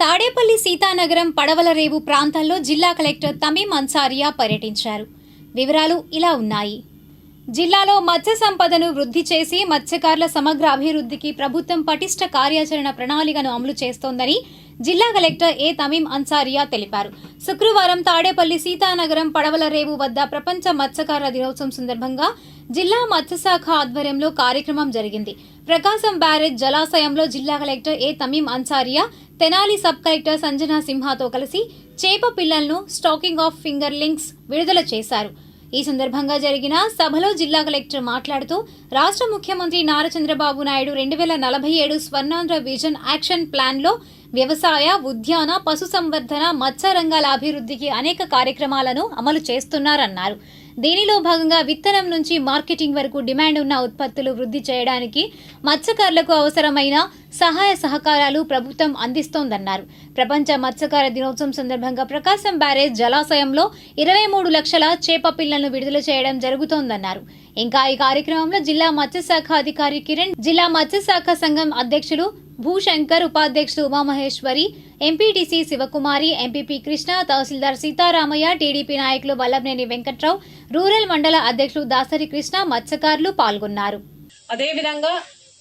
తాడేపల్లి సీతానగరం పడవల రేవు ప్రాంతాల్లో జిల్లా కలెక్టర్ తమీం అన్సారియా పర్యటించారు. వివరాలు ఇలా ఉన్నాయి. జిల్లాలో మత్స్య సంపదను వృద్ధి చేసి మత్స్యకారుల సమగ్ర అభివృద్ధికి ప్రభుత్వం పటిష్ట కార్యాచరణ ప్రణాళికను అమలు చేస్తోందని జిల్లా కలెక్టర్ ఏ తమీం అన్సారియా తెలిపారు. శుక్రవారం తాడేపల్లి సీతానగరం పడవల రేవు వద్ద ప్రపంచ మత్స్యకారుల దినోత్సవం సందర్భంగా జిల్లా మత్స్యశాఖ ఆధ్వర్యంలో కార్యక్రమం జరిగింది. ప్రకాశం బ్యారేజ్ జలాశయంలో జిల్లా collector A Tameem Ansariya Tenali sub collector Sanjana సింహాతో కలిసి చేప పిల్లలను స్టాకింగ్ ఆఫ్ ఫింగర్ లింక్స్ విడుదల చేశారు. ఈ సందర్భంగా జరిగిన సభలో జిల్లా కలెక్టర్ మాట్లాడుతూ రాష్ట్ర ముఖ్యమంత్రి నారా చంద్రబాబు నాయుడు రెండు వేల నలభై ఏడు స్వర్ణాంధ్ర విజన్ యాక్షన్ ప్లాన్లో వ్యవసాయ ఉద్యాన పశు సంవర్ధన మత్స్య రంగాల అభివృద్ధికి అనేక కార్యక్రమాలను అమలు చేస్తున్నారన్నారు. దీనిలో భాగంగా విత్తనం నుంచి మార్కెటింగ్ వరకు డిమాండ్ ఉన్న ఉత్పత్తులు వృద్ధి చేయడానికి మత్స్యకారులకు అవసరమైన సహాయ సహకారాలు ప్రభుత్వం అందిస్తోందన్నారు. ప్రపంచ మత్స్యకార దినోత్సవం సందర్భంగా ప్రకాశం బ్యారేజ్ జలాశయంలో ఇరవై మూడు లక్షల చేప పిల్లలను విడుదల చేయడం జరుగుతోందన్నారు. ఇంకా ఈ కార్యక్రమంలో జిల్లా మత్స్యశాఖ అధికారి కిరణ్ జిల్లా మత్స్యశాఖ సంఘం అధ్యక్షులు భూశంకర్ ఉపాధ్యక్షులు Umamaheswari MPTC Sivakumari MPP Krishna tahsildar Sitaramaiah TDP నాయకులు వల్లభనేని వెంకట్రావు రూరల్ మండల అధ్యక్షులు దాసరి కృష్ణ మత్స్యకారులు పాల్గొన్నారు. అదేవిధంగా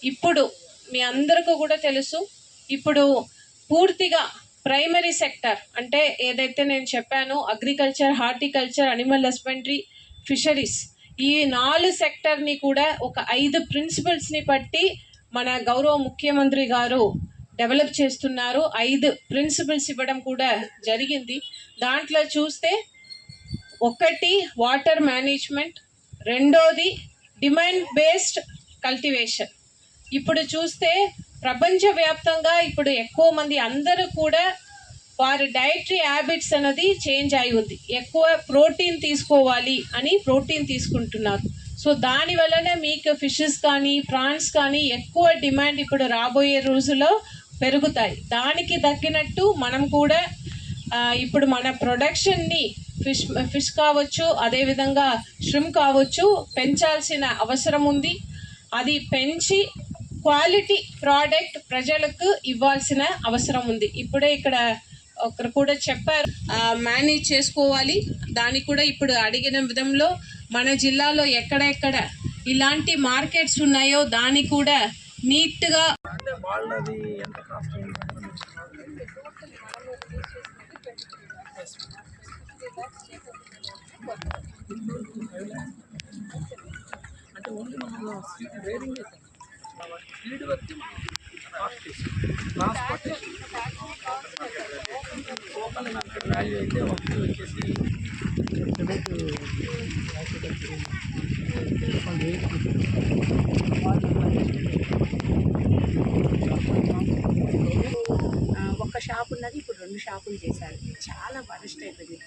ఇప్పుడు మీ అందరికీ కూడా తెలుసు ఇప్పుడు పూర్తిగా ప్రైమరీ సెక్టర్ అంటే ఏదైతే నేను చెప్పానో agriculture horticulture animal husbandry fisheries ఈ నాలుగు సెక్టర్ని కూడా ఒక ఐదు ప్రిన్సిపల్స్ని బట్టి మన గౌరవ ముఖ్యమంత్రి గారు డెవలప్ చేస్తున్నారు. ఐదు ప్రిన్సిపల్స్ ఇవ్వడం కూడా జరిగింది. దాంట్లో చూస్తే ఒకటి వాటర్ మేనేజ్మెంట్ రెండోది డిమాండ్ బేస్డ్ కల్టివేషన్ ఇప్పుడు చూస్తే ప్రపంచవ్యాప్తంగా ఇప్పుడు ఎక్కువ మంది అందరూ కూడా వారి డైటరీ హ్యాబిట్స్ అనేది చేంజ్ అయి ఉంది. ఎక్కువ ప్రోటీన్ తీసుకోవాలి అని ప్రోటీన్ తీసుకుంటున్నారు. సో దాని వలన మీకు ఫిషెస్ కానీ ప్రాన్స్ కానీ ఎక్కువ డిమాండ్ ఇప్పుడు రాబోయే రోజుల్లో పెరుగుతాయి. దానికి తగ్గినట్టు మనం కూడా ఇప్పుడు మన ప్రొడక్షన్ని ఫిష్ ఫిష్ కావచ్చు అదేవిధంగా షిమ్ కావచ్చు పెంచాల్సిన అవసరం ఉంది. అది పెంచి క్వాలిటీ ప్రోడక్ట్ ప్రజలకు ఇవ్వాల్సిన అవసరం ఉంది. ఇప్పుడే ఇక్కడ ఒకరు కూడా చెప్పారు మేనేజ్ చేసుకోవాలి. దానికి కూడా ఇప్పుడు అడిగిన విధంలో మన జిల్లాలో ఎక్కడెక్కడ ఇలాంటి మార్కెట్స్ ఉన్నాయో దాన్ని కూడా నీట్గా అంటే అంటే ఓన్లీ మనం స్పీడ్ బట్టి ట్రాన్స్పోర్టేషన్ లోకల్ మార్కెట్ వాల్యూ అయితే ఒకటి వచ్చేసి ఒక్క షాప్ ఉన్నది ఇప్పుడు రెండు షాపులు చేశారు. చాలా వరస్ట్ అయిపోయింది.